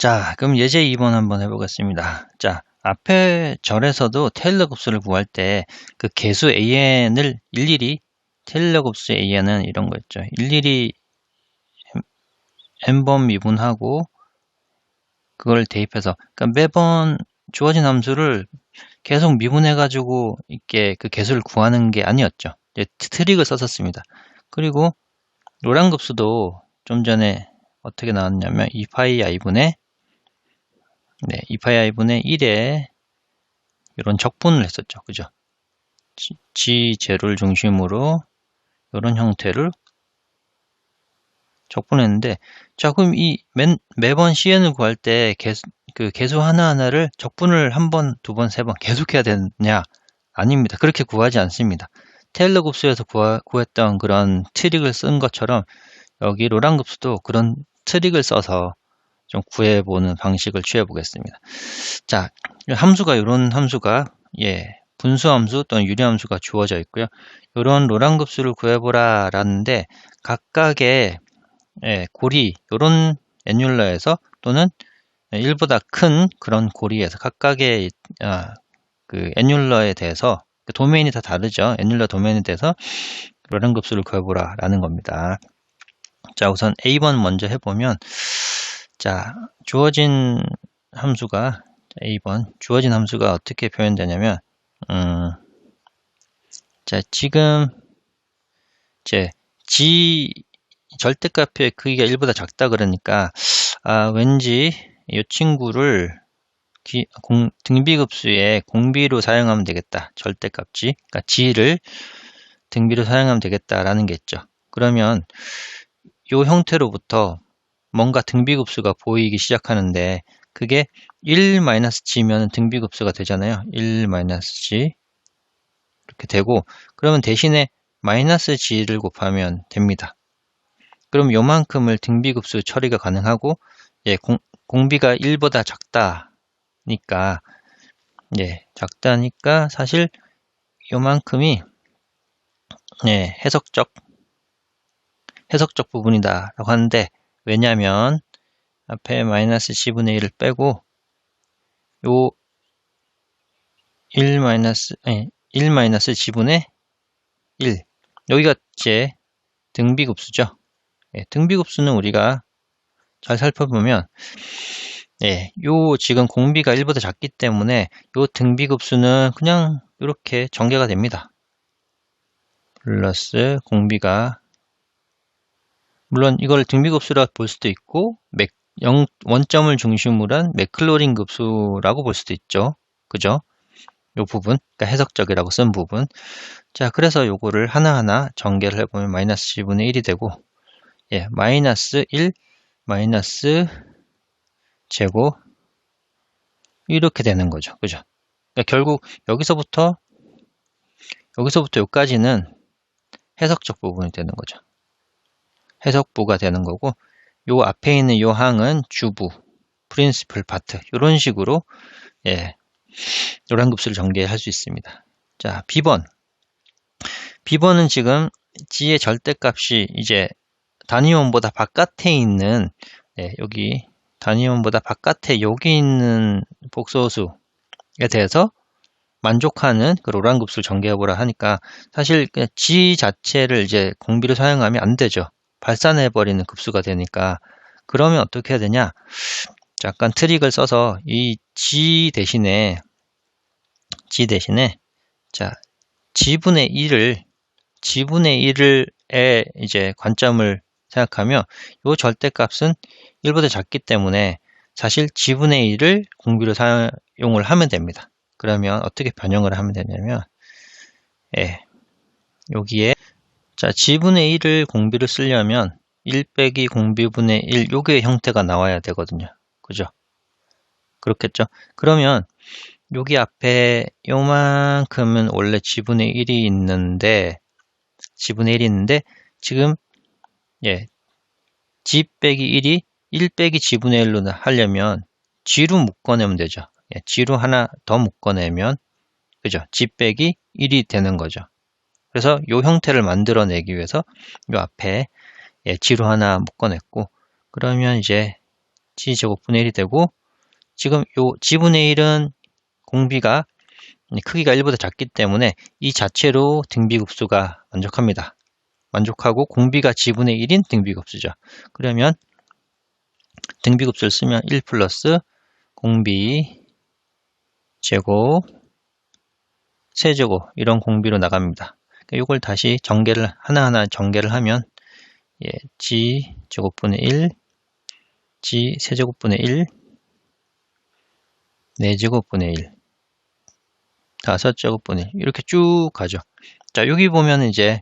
자, 그럼 예제 2번 한번 해보겠습니다. 자, 앞에 절에서도 테일러 곱수를 구할 때 그 개수 an을 일일이 테일러 곱수 an은 이런 거였죠. 일일이 n번 미분하고 그걸 대입해서 그러니까 매번 주어진 함수를 계속 미분해 가지고 이렇게 그 개수를 구하는 게 아니었죠. 트릭을 썼었습니다. 그리고 로랑급수도 좀 전에 어떻게 나왔냐면 2파이 i분의 네, 2파이 i분의 1에 이런 적분을 했었죠. 그죠? G, 제로를 중심으로 이런 형태를 적분했는데 자 그럼 이 매, 매번 CN을 구할 때 개수, 그 개수 하나하나를 적분을 한 번, 두 번, 세 번 계속해야 되냐? 아닙니다. 그렇게 구하지 않습니다. 테일러 급수에서 구하, 구했던 그런 트릭을 쓴 것처럼 여기 로랑 급수도 그런 트릭을 써서 좀 구해보는 방식을 취해 보겠습니다. 자, 함수가 이런 함수가 예 분수 함수 또는 유리 함수가 주어져 있고요. 이런 로랑 급수를 구해보라 라는데 각각의 예, 고리 이런 애뉴러에서 또는 1보다 큰 그런 고리에서 각각의 아, 그 애뉴러에 대해서 그 도메인이 다 다르죠. 애뉴러 도메인에 대해서 로랑 급수를 구해보라 라는 겁니다. 자 우선 A번 먼저 해보면 자 주어진 함수가 A번 주어진 함수가 어떻게 표현되냐면 음, 자 지금 이제 G 절대값의 크기가 1보다 작다 그러니까 아 왠지 이 친구를 기, 공, 등비급수에 공비로 사용하면 되겠다. 절대값지. 그러니까 g를 등비로 사용하면 되겠다라는 게 있죠. 그러면 이 형태로부터 뭔가 등비급수가 보이기 시작하는데 그게 1-g면 등비급수가 되잖아요. 1-g 이렇게 되고 그러면 대신에 마이너스 g를 곱하면 됩니다. 그럼 요만큼을 등비급수 처리가 가능하고 예, 공, 공비가 1보다 작다니까 예, 작다니까 사실 요만큼이 예, 해석적 해석적 부분이다 라고 하는데 왜냐면 앞에 마이너스 10분의 1을 빼고 요 1 마이너스 아니 1 마이너스 지분의 1 여기가 제 등비급수죠. 예, 등비급수는 우리가 잘 살펴보면 예, 요 지금 공비가 1보다 작기 때문에 요 등비급수는 그냥 이렇게 전개가 됩니다. 플러스 공비가 물론 이걸 등비급수라 볼 수도 있고 맥, 0, 원점을 중심으로 한 맥클로린 급수라고 볼 수도 있죠. 그죠? 요 부분, 그러니까 해석적이라고 쓴 부분. 자, 그래서 요거를 하나하나 전개를 해보면 마이너스 10분의 1이 되고 예, 마이너스 1 마이너스 제곱 이렇게 되는 거죠. 그죠? 그러니까 결국 여기서부터 여기서부터 여기까지는 해석적 부분이 되는 거죠. 해석부가 되는 거고 요 앞에 있는 요 항은 주부, 프린시플 파트 이런 식으로 예, 노란 급수를 전개할 수 있습니다. 자, B번. B번은 지금 G의 절대값이 이제 단위원보다 바깥에 있는 네, 여기 단위원보다 바깥에 여기 있는 복소수에 대해서 만족하는 그 로랑급수를 전개해보라 하니까 사실 G 자체를 이제 공비로 사용하면 안 되죠. 발산해버리는 급수가 되니까 그러면 어떻게 해야 되냐 잠깐 트릭을 써서 이 G 대신에 G 대신에 자 G분의 1을 G분의 1에 이제 관점을 생각하면 이 절대값은 1보다 작기 때문에 사실 지분의 1을 공비로 사용을 하면 됩니다. 그러면 어떻게 변형을 하면 되냐면 예, 여기에 자 지분의 1을 공비로 쓰려면 1 빼기 공비분의 1 요게 형태가 나와야 되거든요. 그죠? 그렇겠죠? 그러면 여기 앞에 요만큼은 원래 지분의 1이 있는데 지분의 1이 있는데 지금 예, g 빼기 1이 1 빼기 g분의 1로 하려면 g로 묶어내면 되죠. 예, g로 하나 더 묶어내면 그죠? g 빼기 1이 되는 거죠. 그래서 이 형태를 만들어내기 위해서 이 앞에 예, g로 하나 묶어냈고 그러면 이제 g제곱분의 1이 되고 지금 요 g분의 1은 공비가 크기가 1보다 작기 때문에 이 자체로 등비급수가 만족합니다. 만족하고 공비가 g분의 1인 등비급수죠. 그러면 등비급수를 쓰면 1 플러스 공비 제곱 세제곱 이런 공비로 나갑니다. 이걸 그러니까 다시 전개를 하나하나 전개를 하면 예, g 제곱분의 1 g 세제곱분의 1 4제곱분의 1 5제곱분의 1 이렇게 쭉 가죠. 자 여기 보면 이제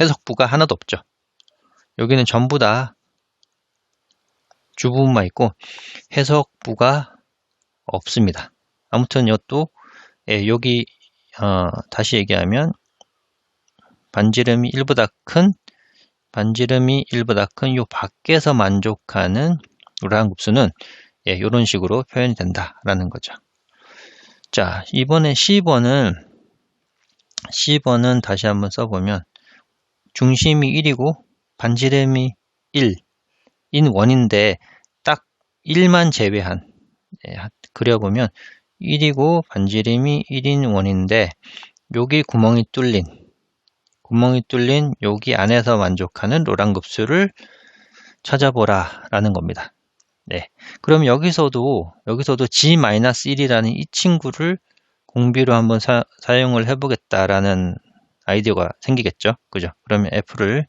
해석부가 하나도 없죠. 여기는 전부 다 주부분만 있고 해석부가 없습니다. 아무튼 이것도 예, 여기 어, 다시 얘기하면 반지름이 1보다 큰 반지름이 1보다 큰 요 밖에서 만족하는 우라한 급수는 예, 이런 식으로 표현이 된다라는 거죠. 자, 이번에 10번은 10번은 다시 한번 써보면 중심이 1이고 반지름이 1인 원인데 딱 1만 제외한 예, 그려보면 1이고 반지름이 1인 원인데 여기 구멍이 뚫린 구멍이 뚫린 여기 안에서 만족하는 로랑 급수를 찾아보라 라는 겁니다. 네. 그럼 여기서도 여기서도 G-1이라는 이 친구를 공비로 한번 사, 용을 해보겠다라는 아이디어가 생기겠죠. 그죠? 그러면 F를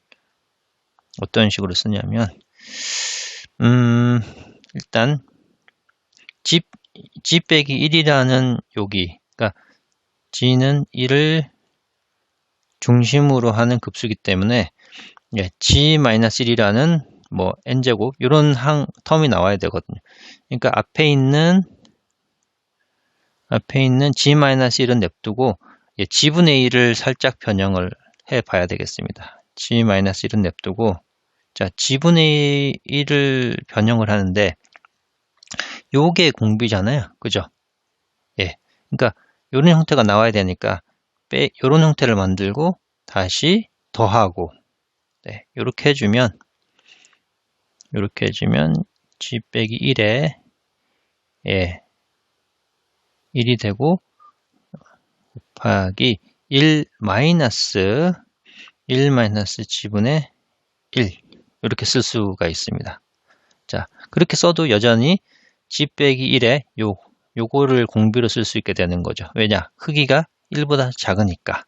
어떤 식으로 쓰냐면 음, 일단 G, G 빼기 1이라는 여기 그러니까 G는 1을 중심으로 하는 급수기 때문에 예, G-1이라는 뭐 n제곱 이런 항 텀이 나와야 되거든요. 그러니까 앞에 있는 앞에 있는 g-1은 냅두고 예, g분의 1을 살짝 변형을 해 봐야 되겠습니다. g-1은 냅두고 자 g분의 1을 변형을 하는데 요게 공비잖아요. 그죠? 예. 그러니까 이런 형태가 나와야 되니까 빼 이런 형태를 만들고 다시 더하고 네, 이렇게 해 주면 이렇게 해 주면 g 빼기 1에 예, 1이 되고 곱하기 1 마이너스 1 마이너스 g분의 1 이렇게 쓸 수가 있습니다. 자 그렇게 써도 여전히 g 빼기 1에 요 요거를 공비로 쓸 수 있게 되는 거죠. 왜냐 크기가 1보다 작으니까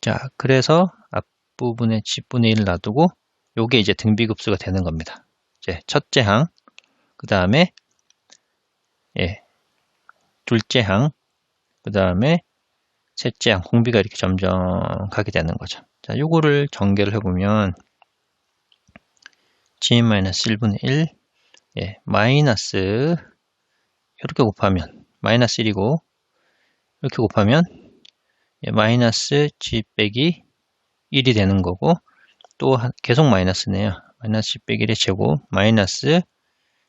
자 그래서 앞부분에 g분의 1을 놔두고 요게 이제 등비급수가 되는 겁니다. 이제 첫째 항, 그 다음에 예, 둘째 항, 그 다음에 셋째 항, 공비가 이렇게 점점 가게 되는 거죠. 자, 요거를 전개를 해보면 g-1분의 1, 예, 마이너스 이렇게 곱하면 마이너스 1이고 이렇게 곱하면 예, 마이너스 g 빼기 1이 되는 거고 또 계속 마이너스네요. 마이너스 10 빼기 1의 제곱 마이너스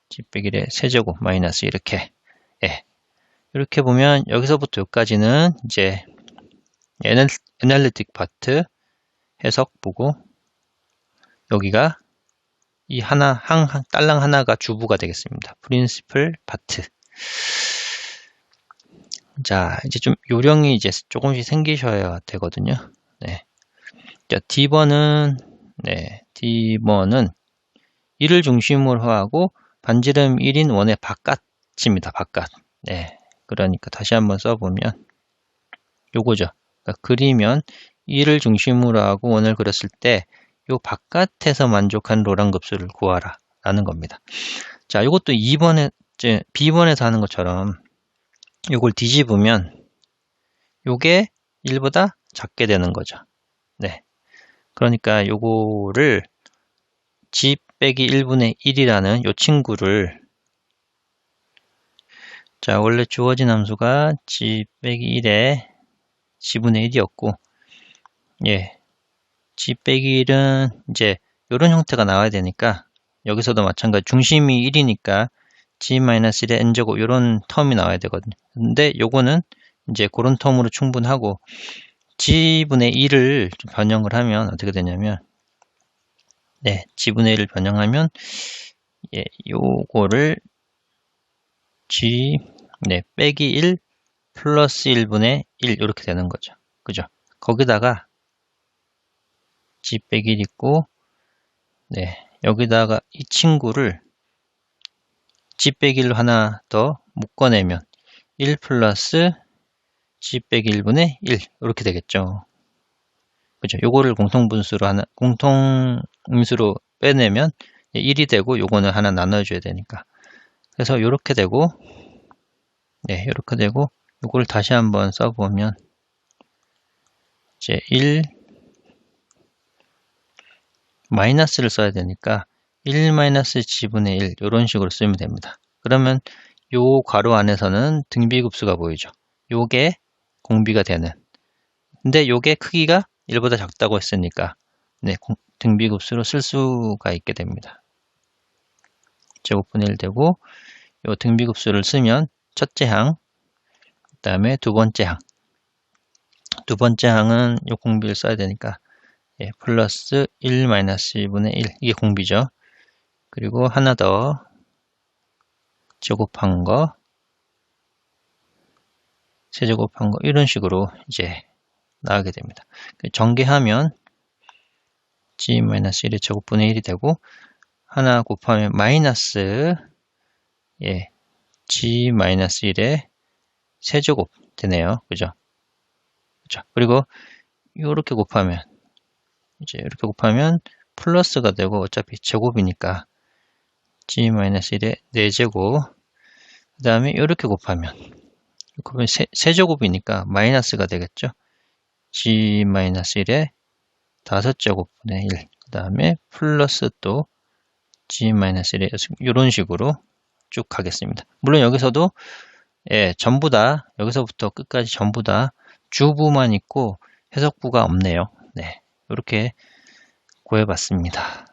10 빼기 1의 세제곱 마이너스 이렇게 예. 이렇게 보면 여기서부터 여기까지는 이제 애널리틱 파트 해석 보고 여기가 이 하나 항 딸랑 하나가 주부가 되겠습니다. 프린시플 파트 자 이제 좀 요령이 이제 조금씩 생기셔야 되거든요. 네. 자 D번은 네, D번은 1을 중심으로 하고 반지름 1인 원의 바깥입니다. 바깥. 네, 그러니까 다시 한번 써 보면 요거죠. 그러니까 그리면 1을 중심으로 하고 원을 그렸을 때 요 바깥에서 만족한 로랑 급수를 구하라 라는 겁니다. 자, 이것도 2번에 B번에서 하는 것처럼 요걸 뒤집으면 요게 1보다 작게 되는 거죠. 네. 그러니까 요거를 g 빼기 1분의 1이라는 요 친구를 자 원래 주어진 함수가 g 빼기 1에 g분의 1이었고 예 g 빼기 1은 이제 이런 형태가 나와야 되니까 여기서도 마찬가지 중심이 1이니까 g-1의 n제곱 이런 텀이 나와야 되거든요 근데 요거는 이제 그런 텀으로 충분하고 g분의 1을 변형을 하면 어떻게 되냐면 네, g분의 1을 변형하면 예, 요거를 g 네, 빼기 1 플러스 1분의 1 이렇게 되는 거죠. 그죠? 거기다가 g 빼기 1 있고 네, 여기다가 이 친구를 g 빼기 1 하나 더 묶어내면 1 플러스 g 빼기 1분의 1 이렇게 되겠죠. 그죠? 요거를 공통분수로 하나 공통인수로 빼내면 1이 되고 요거는 하나 나눠줘야 되니까 그래서 이렇게 되고 네 이렇게 되고 요거를 다시 한번 써보면 이제 1 마이너스를 써야 되니까 1 마이너스 g분의 1 이런 식으로 쓰면 됩니다. 그러면 요 괄호 안에서는 등비급수가 보이죠. 요게 공비가 되는 근데 요게 크기가 1보다 작다고 했으니까 네, 등비급수로 쓸 수가 있게 됩니다. 제곱분의 1 되고 요 등비급수를 쓰면 첫째 항, 그 다음에 두 번째 항. 두 번째 항은 요 공비를 써야 되니까 예, 플러스 1 마이너스 1분의 1 이게 공비죠. 그리고 하나 더 제곱한 거 세제곱한 거 이런 식으로 이제 나오게 됩니다. 전개하면 g-1의 제곱분의 1이 되고 하나 곱하면 마이너스 예, g-1의 세제곱 되네요. 그죠? 그죠? 그리고 이렇게 곱하면 이제 이렇게 곱하면 플러스가 되고 어차피 제곱이니까 g-1의 4제곱 그 다음에 이렇게 곱하면 곱하면 세, 세제곱이니까 마이너스가 되겠죠. g-1의 5제곱분의 1, 그 다음에 플러스 또 g-1의 이런 식으로 쭉 가겠습니다. 물론 여기서도 예, 전부 다 여기서부터 끝까지 전부 다 주부만 있고 해석부가 없네요. 네, 이렇게 구해봤습니다.